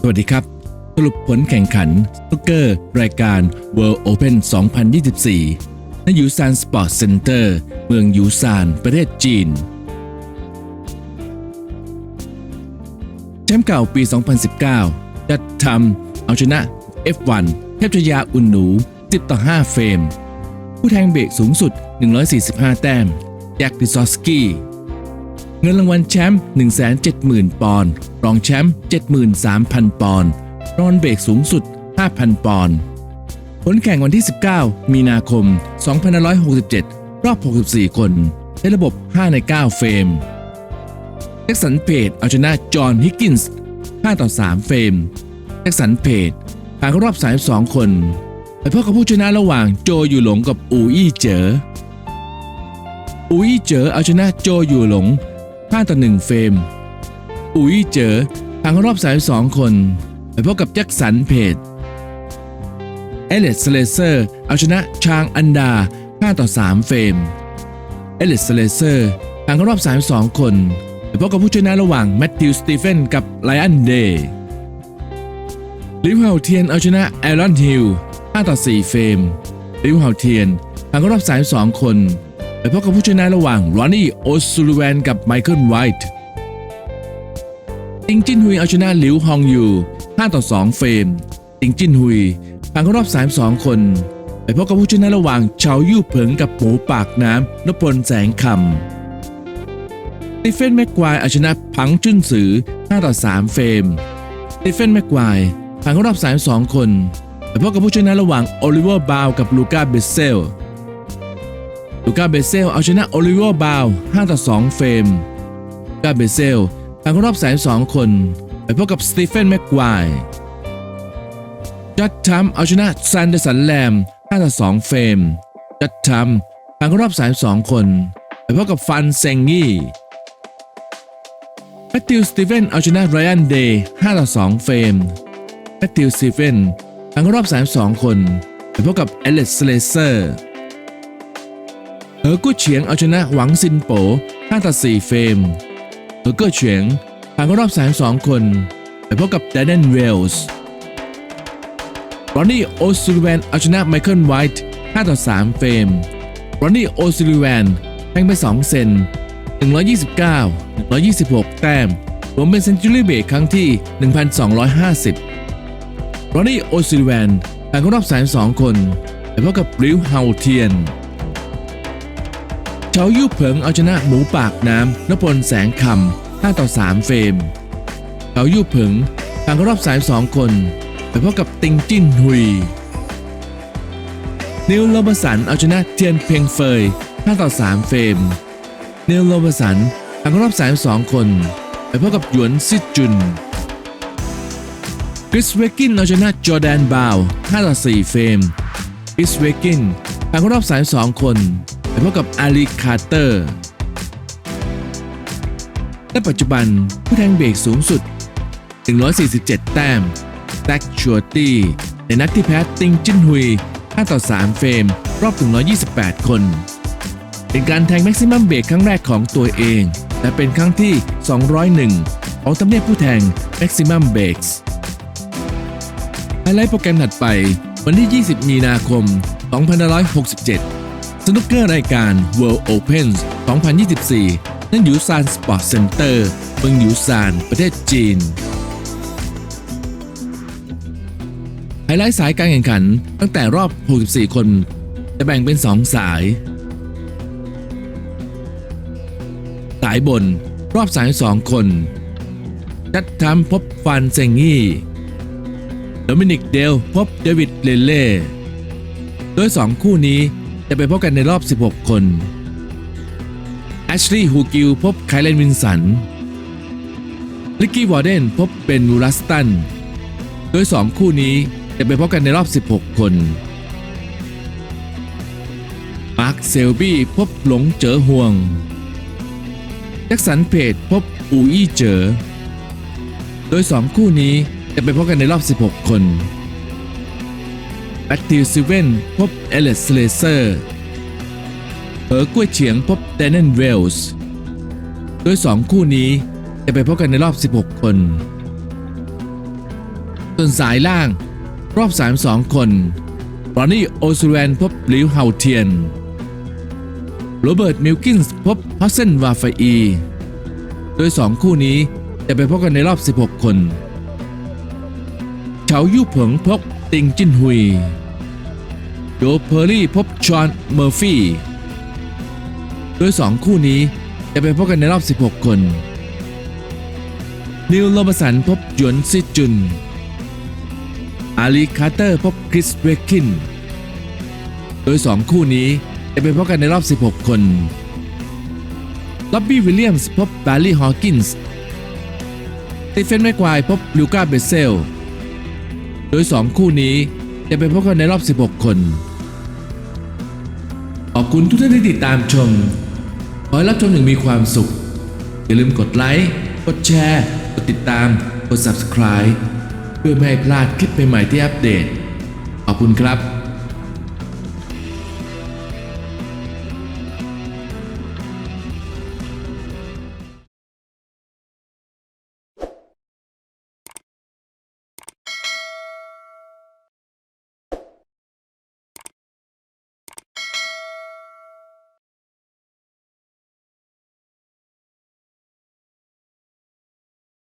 สวัสดีครับ สรุปผลแข่งขันสนุกเกอร์ รายการ World Open 2024 ณ ยูซานสปอร์ตเซ็นเตอร์ เมืองยูซาน ประเทศจีน แชมป์เก่าปี 2019 จัดทำเอาชนะ F1 เทพชยาอุ่นหนู 10 ต่อ 5 เฟรม ผู้แทงเบรกสูงสุด 145 แต้มแจ็คดิซอสกี้ เงินรางวัลแชมป์170,000 ปอนด์รองแชมป์73,000 ปอนด์รอนเบรกสูงสุด 5,000 ปอนด์ผลแข่งวันที่ 19 มีนาคม 2567 รอบ 64 คน ในระบบ 5 ใน 9 เฟรมแจ็คสันเพจเอาชนะจอห์นฮิกกินส์5ต่อ 3 เฟรมแจ็คสันเพจผ่านเข้ารอบ 32 คนไปพบกับผู้ชนะระหว่างโจอยู่หลงกับอูอี้เจ๋ออูอี้เจ๋อเอาชนะโจอยู่หลง 5 ต่อ 1 เฟรมอูอี้เจอผ่านเข้ารอบ32คน ไปพบกับแจ็คสันเพจเอเลสเลเซอร์เอาชนะชางอันดา 5 ต่อ 3 เฟรม เอเลสเลเซอร์ผ่านเข้ารอบ32คน ไปพบกับผู้ชนะระหว่างแมตติวสตีเฟนกับไลอันเดย์ลิวเฮาเทียนเอาชนะแอรอนฮิล5ต่อ 4 เฟรม ลิวเฮาเทียนผ่านเข้ารอบ32คน ไปพบกับผู้ชนะระหว่างรอนนี่โอซูลูแวนกับไมเคิลไวท์ติงจินฮุยเอาชนะหลิวฮองยู5ต่อ 2 เฟรมติงจินฮุยผ่านเข้ารอบ 32 คน ไปพบกับผู้ชนะระหว่างเฉายู่เผิงกับหมูปากน้ำนพลแสงคำสตีเฟนแม็กควายเอาชนะพังจุนสือ 5 ต่อ 3 เฟรมสตีเฟนแม็กควายผ่านเข้ารอบ 32 คน ไปพบกับผู้ชนะระหว่างโอลิเวอร์บาวกับลูก้าเบเซล ลูก้าเบเซลเอาชนะโอลิเวอร์บาว5ต่อ2เฟรมลูกาเบเซลผ่านรอบ32คน ไปพบกับสตีเฟนแม็กควายจัดทัมเอาชนะซันเดอร์สันแลม5ต่อ2เฟรมจัดทัมผ่านรอบ32คน ไปพบกับฟันเซงงี้แมตติวสตีเฟนเอาชนะไรอันเดย์5ต่อ2เฟรมแมตติวสตีเฟนผ่านรอบ32คน ไปพบกับเอเลสเลเซอร์ เหอกู้เฉียงเอาชนะหวังซินโป5ต่อ4เฟรมเหอเก้เฉียงผ่านเข้ารอบ 32 คนไปพบกับแดนเนนเวลส์รอนนี่โอซิลแวนเอาชนะไมเคิลไวท์5ต่อ3เฟรมรอนนี่โอซิลแวนแทงไป 2 เซน 129 126 แต้ม รวมเป็นเซนจูรี่เบรครั้งที่ 1250 รอนนี่โอซิลแวนผ่านเข้ารอบ 32 คนไปพบกับริวเฮาเทียน เฉายู่เผิงเอาชนะหมูปากน้ำนพลแสงคำ5ต่อ 3 เฟรมเฉายู่เผิงผ่านเข้ารอบ32คน ไปพบกับติงจิ้นฮุย นิวโรบสันเอาชนะเทียนเพียงเฟย5ต่อ 3 เฟรมนิวโรบสันผ่านเข้ารอบ32คน ไปพบกับหยวนซิจุนคริสเวกินเอาชนะจอแดนบาว5ต่อ 4 เฟรมคริสเวกินผ่านเข้ารอบ32คน ไปพบกับอาลีคาร์เตอร์ และปัจจุบันผู้แทงเบรกสูงสุด 147 แต้มแท็กชัวตี้ในนัดที่แพ้ติงจินฮุย 5 ต่อ 3 เฟรม รอบถึง 128 คน เป็นการแทงแม็กซิมัมเบรกครั้งแรกของตัวเอง และเป็นครั้งที่ 201 ของตำเนียบผู้แทงแม็กซิมัมเบรกไฮไลท์โปรแกรมถัดไปวันที่ 20 มีนาคม 2567 สนุกเกอร์รายการ World Open 2024 นั่นยูซานสปอร์ตเซ็นเตอร์เมืองยูซานประเทศจีน ไฮไลท์สายการแข่งขันตั้งแต่รอบ 64 คน จะแบ่งเป็น 2 สาย สายบนรอบสาย2คน จัดทำพบฟานเซงงี้โดมินิกเดลพบเดวิดเลเล่โดย 2 คู่นี้ จะไปพบกันในรอบ 16 คนแอชลีย์ฮูกิลพบไคลเลนวินสัน ลิกกี้วอร์เดนพบเบนมูรัสตัน โดย 2 คู่นี้จะไปพบกันในรอบ 16 คน มาร์คเซลบี้พบหลงเจ๋อห่วง แจ็คสันเพจพบอูอี้เจ๋อโดย 2 คู่นี้จะไปพบกันในรอบ 16 คน แบตติลซิเวนพบเอเลสเลเซอร์เหอกุ้วยเฉียงพบแดนเนนเวลส์โดย 2 คู่นี้จะไปพบกันในรอบ 16 คน ส่วนสายล่างรอบ 32 คนรอนนี่โอซูแวนพบลิวเฮาเทียน โรเบิร์ตมิลกินส์พบฮัสเซนวาฟอี โดย 2 คู่นี้จะไปพบกันในรอบ 16 คน เฉายู่เผิงพบ ติงจินฮุยโจเพอร์รี่พบชอนเมอร์ฟี่ โดย2คู่นี้จะไปพบกันในรอบ 16 คน นิวโรบสันพบหยวนซิจุน อาลีคาร์เตอร์พบคริสเรคิน โดย2คู่นี้จะไปพบกันในรอบ 16 คนล็อบบี้วิลเลียมส์พบบาร์ลี่ฮอว์กินส์ตีเฟนแม็กควายพบลูก้าเบเซล ย 2 คู่นี้จะไปพบกันในรอบ 16 คน ขอบคุณทุกท่านที่ติดตามชม ขอให้รับชมอย่างมีความสุข อย่าลืมกดไลค์ กดแชร์ กดติดตาม กด Subscribe เพื่อไม่ให้พลาดคลิปใหม่ๆที่อัปเดต ขอบคุณครับ